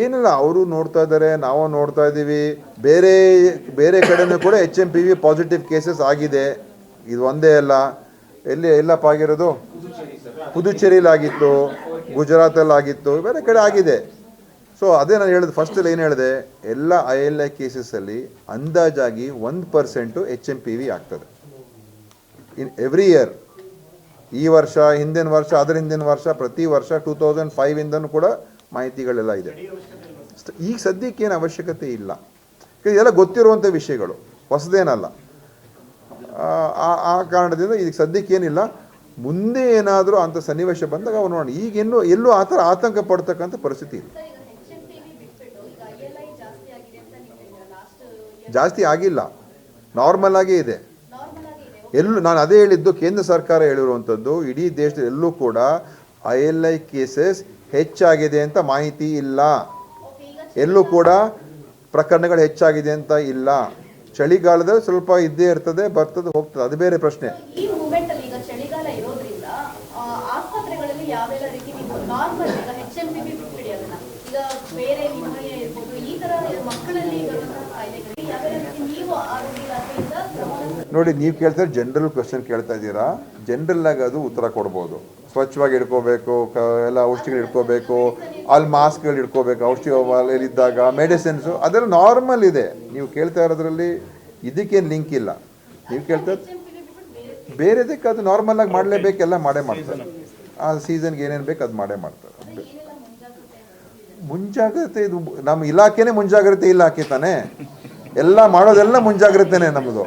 ಏನಿಲ್ಲ, ಅವರು ನೋಡ್ತಾ ಇದ್ದಾರೆ, ನಾವು ನೋಡ್ತಾ ಇದ್ದೀವಿ. ಬೇರೆ ಬೇರೆ ಕಡೆನೂ ಕೂಡ H M P V positive cases ಆಗಿದೆ. ಇದು ಒಂದೇ ಅಲ್ಲ. ಎಲ್ಲಿ, ಎಲ್ಲಪ್ಪ ಆಗಿರೋದು? ಪುದುಚೇರಿಲಾಗಿತ್ತು ಆಗಿತ್ತು ಗುಜರಾತಲ್ಲಿ ಆಗಿತ್ತು ಬೇರೆ ಕಡೆ ಆಗಿದೆ. ಸೊ ಅದೇ ನಾನು ಹೇಳಿದೆ ಫಸ್ಟಲ್ಲಿ ಏನು ಹೇಳಿದೆ? ಎಲ್ಲ ಐ ಎಲ್ ಐ ಕೇಸಸಲ್ಲಿ ಅಂದಾಜಾಗಿ ಒಂದು percent H M P V ಆಗ್ತದೆ. ಇನ್ ಎವ್ರಿ ಇಯರ್ ಈ ವರ್ಷ, ಹಿಂದಿನ ವರ್ಷ, ಅದರ ಹಿಂದಿನ ವರ್ಷ, ಪ್ರತಿ ವರ್ಷ ಟೂ ತೌಸಂಡ್ ಫೈವಿಂದನೂ ಕೂಡ ಮಾಹಿತಿಗಳೆಲ್ಲ ಇದೆ. ಈಗ ಸದ್ಯಕ್ಕೆ ಏನು ಅವಶ್ಯಕತೆ ಇಲ್ಲ. ಇದೆಲ್ಲ ಗೊತ್ತಿರುವಂಥ ವಿಷಯಗಳು. ಹೊಸದೇನಲ್ಲ. ಆ, ಕಾರಣದಿಂದ ಇದಕ್ಕೆ ಸದ್ಯಕ್ಕೆ ಏನಿಲ್ಲ. ಮುಂದೆ ಏನಾದರೂ ಅಂಥ ಸನ್ನಿವೇಶ ಬಂದಾಗ ಅವ್ರು ನೋಡಿ ಈಗ ಇನ್ನೂ ಎಲ್ಲೂ ಆ ಥರ ಆತಂಕ ಪಡ್ತಕ್ಕಂಥ ಪರಿಸ್ಥಿತಿ ಇಲ್ಲ. ಐ ಜಾಸ್ತಿ ಆಗಿಲ್ಲ. ನಾರ್ಮಲ್ ಆಗೇ ಇದೆ. ನಾರ್ಮಲ್ ಆಗಿ ಇದೆ ಎಲ್ಲೂ ನಾನು ಅದೇ ಹೇಳಿದ್ದು ಕೇಂದ್ರ ಸರ್ಕಾರ ಹೇಳಿರುವಂಥದ್ದು ಇಡೀ ದೇಶದ ಎಲ್ಲೂ ಕೂಡ ಐ ಎಲ್ ಐ ಕೇಸಸ್ ಹೆಚ್ಚಾಗಿದೆ ಅಂತ ಮಾಹಿತಿ ಇಲ್ಲ. ಎಲ್ಲೂ ಕೂಡ ಪ್ರಕರಣಗಳು ಹೆಚ್ಚಾಗಿದೆ ಅಂತ ಇಲ್ಲ. ಚಳಿಗಾಲದಲ್ಲಿ ಸ್ವಲ್ಪ ಇದ್ದೇ ಇರ್ತದೆ ಬರ್ತದೆ ಹೋಗ್ತದೆ. ಅದು ಬೇರೆ ಪ್ರಶ್ನೆ. ನೋಡಿ ನೀವು ಕೇಳ್ತಾರೆ ಜನರಲ್ ಕ್ವಶನ್ ಕೇಳ್ತಾ ಇದ್ದೀರಾ? ಜನರಲ್ ಆಗಿ ಅದು ಉತ್ತರ ಕೊಡ್ಬೋದು. ಸ್ವಚ್ಛವಾಗಿ ಇಟ್ಕೋಬೇಕು, ಕ, ಎಲ್ಲ ಔಷಧಿಗಳು ಇಟ್ಕೋಬೇಕು, ಅಲ್ಲಿ ಮಾಸ್ಕ್ಗಳು ಇಟ್ಕೋಬೇಕು, ಔಷಧಿ ಇದ್ದಾಗ ಮೆಡಿಸಿನ್ಸು ಅದೆಲ್ಲ ನಾರ್ಮಲ್ ಇದೆ. ನೀವು ಕೇಳ್ತಾ ಇರೋದ್ರಲ್ಲಿ ಇದಕ್ಕೇನು ಲಿಂಕ್ ಇಲ್ಲ. ನೀವು ಕೇಳ್ತಾ ಬೇರೆದಕ್ಕೆ ಅದು ನಾರ್ಮಲ್ ಆಗಿ ಮಾಡಲೇಬೇಕೆಲ್ಲ ಮಾಡೇ ಮಾಡ್ತಾರೆ. ಆ ಸೀಸನ್ಗೆ ಏನೇನು ಬೇಕು ಅದು ಮಾಡೇ ಮಾಡ್ತಾರೆ. ಮುಂಜಾಗ್ರತೆ ಇದು ನಮ್ಮ ಇಲಾಖೆನೇ ಮುಂಜಾಗ್ರತೆ ಇಲಾಖೆ ತಾನೇ. ಎಲ್ಲ ಮಾಡೋದೆಲ್ಲ ಮುಂಜಾಗ್ರತೆನೇ ನಮ್ಮದು